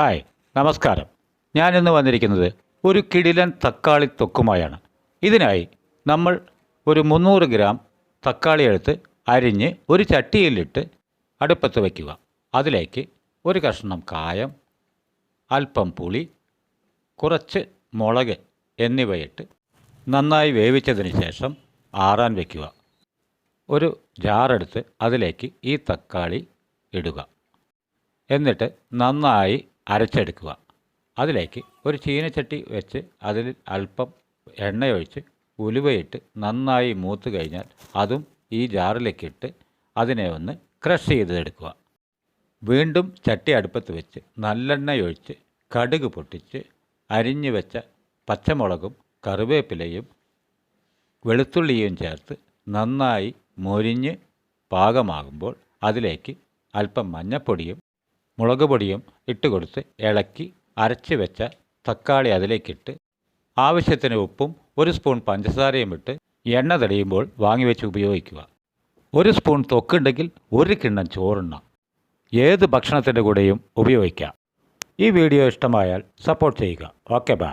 Hi നമസ്കാരം. ഞാനിന്ന് വന്നിരിക്കുന്നത് ഒരു കിടിലൻ തക്കാളി തൊക്കുമായാണ് ഇതിനായി നമ്മൾ ഒരു മുന്നൂറ് ഗ്രാം തക്കാളി എടുത്ത് അരിഞ്ഞ് ഒരു ചട്ടിയിലിട്ട് അടുപ്പത്ത് വയ്ക്കുക. അതിലേക്ക് ഒരു കഷ്ണം കായം അല്പം പുളി കുറച്ച് മുളക് എന്നിവയിട്ട് നന്നായി വേവിച്ചതിന് ശേഷം ആറാൻ വയ്ക്കുക. ഒരു ജാറെടുത്ത് അതിലേക്ക് ഈ തക്കാളി ഇടുക. എന്നിട്ട് നന്നായി അരച്ചെടുക്കുക. അതിലേക്ക് ഒരു ചീനച്ചട്ടി വെച്ച് അതിൽ അല്പം എണ്ണയൊഴിച്ച് ഉലുവയിട്ട് നന്നായി മൂത്ത് കഴിഞ്ഞാൽ അതും ഈ ജാറിലേക്ക് ഇട്ട് അതിനെ ഒന്ന് ക്രഷ് ചെയ്തെടുക്കുക. വീണ്ടും ചട്ടി അടുപ്പത്ത് വെച്ച് നല്ലെണ്ണയൊഴിച്ച് കടുക് പൊട്ടിച്ച് അരിഞ്ഞു വെച്ച പച്ചമുളകും കറിവേപ്പിലയും വെളുത്തുള്ളിയും ചേർത്ത് നന്നായി മൊരിഞ്ഞ് പാകമാകുമ്പോൾ അതിലേക്ക് അല്പം മഞ്ഞപ്പൊടിയും മുളക് പൊടിയും ഇട്ട് കൊടുത്ത് ഇളക്കി അരച്ച് വെച്ച തക്കാളി അതിലേക്കിട്ട്. ആവശ്യത്തിന് ഉപ്പും ഒരു സ്പൂൺ പഞ്ചസാരയും ഇട്ട് എണ്ണ തെളിയുമ്പോൾ വാങ്ങിവെച്ച് ഉപയോഗിക്കുക. ഒരു സ്പൂൺ തൊക്കുണ്ടെങ്കിൽ ഒരു കിണ്ണം ചോറുണ്ണ. ഏത് ഭക്ഷണത്തിന്റെ കൂടെയും ഉപയോഗിക്കാം. ഈ വീഡിയോ ഇഷ്ടമായാൽ സപ്പോർട്ട് ചെയ്യുക. Okay bye.